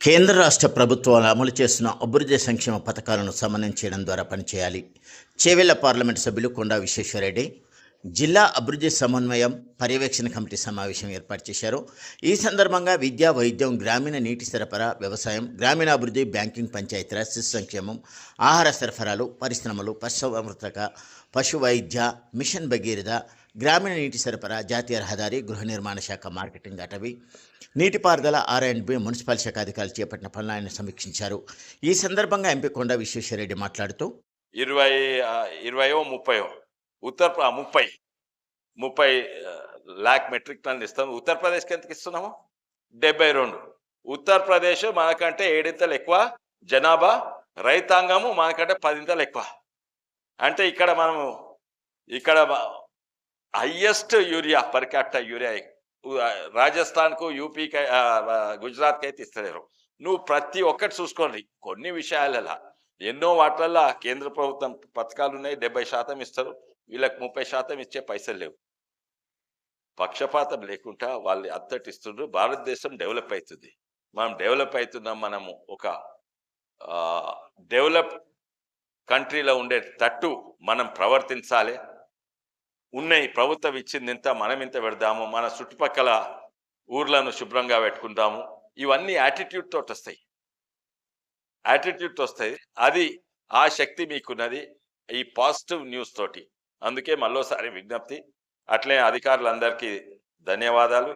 కేంద్ర రాష్ట్ర ప్రభుత్వాలు అమలు చేస్తున్న అభివృద్ధి సంక్షేమ పథకాలను సమన్వయం చేయడం ద్వారా పనిచేయాలి. చేవెళ్ళ పార్లమెంటు సభ్యులు కొండా విశ్వేశ్వరరెడ్డి జిల్లా అభివృద్ధి సమన్వయం పర్యవేక్షణ కమిటీ సమావేశం ఏర్పాటు చేశారు. ఈ సందర్భంగా విద్య వైద్యం గ్రామీణ నీటి సరఫరా వ్యవసాయం గ్రామీణాభివృద్ధి బ్యాంకింగ్ పంచాయతీరాజ్ శిశు సంక్షేమం ఆహార సరఫరాలు పరిశ్రమలు పశుసంవర్ధక పశు వైద్య మిషన్ భగీరథ గ్రామీణ నీటి సరఫరా జాతీయ రహదారి గృహ నిర్మాణ శాఖ మార్కెటింగ్ అటవీ నీటిపారుదల ఆర్ అండ్ బి మున్సిపల్ శాఖ అధికారులు చేపట్టిన పనులను ఆయన సమీక్షించారు. ఈ సందర్భంగా ఎంపీ కొండ విశ్వేశ్వరరెడ్డి మాట్లాడుతూ ఇరవై ఇరవయో ముప్పయో ఉత్తర ముప్పై ముప్పై లాక్ మెట్రిక్ టన్నులు ఇస్తాం. ఉత్తరప్రదేశ్కి ఎంతకి ఇస్తున్నాము? డెబ్బై రెండు. ఉత్తరప్రదేశ్ మనకంటే ఏడింతలు ఎక్కువ జనాభా రైతాంగము మనకంటే పదింతలు ఎక్కువ. అంటే ఇక్కడ మనము ఇక్కడ highest urea per capital urea రాజస్థాన్కు యూపీకి గుజరాత్కి అయితే ఇస్తలేరు. నువ్వు ప్రతి ఒక్కటి చూసుకోండి. కొన్ని విషయాలలో. ఎన్నో వాటిల్లో కేంద్ర ప్రభుత్వం పథకాలు ఉన్నాయి. డెబ్బై శాతం ఇస్తారు. వీళ్ళకి ముప్పై శాతం ఇచ్చే పైసలు లేవు. పక్షపాతం లేకుండా వాళ్ళు అత్తటిస్తుండ్రు భారతదేశం డెవలప్ అవుతుంది మనం డెవలప్ అవుతున్నాం మనము ఒక డెవలప్ కంట్రీలో ఉండే తట్టు మనం ప్రవర్తించాలి. ఉన్నాయి ప్రభుత్వం ఇచ్చింది ఇంత మనం ఇంత పెడదాము మన చుట్టుపక్కల ఊర్లను శుభ్రంగా పెట్టుకుందాము. ఇవన్నీ యాటిట్యూడ్ తోటి వస్తాయి. యాటిట్యూడ్ వస్తాయి. అది ఆ శక్తి మీకున్నది ఈ పాజిటివ్ న్యూస్ తోటి. అందుకే మళ్ళోసారి విజ్ఞప్తి. అట్లే అధికారులందరికీ ధన్యవాదాలు.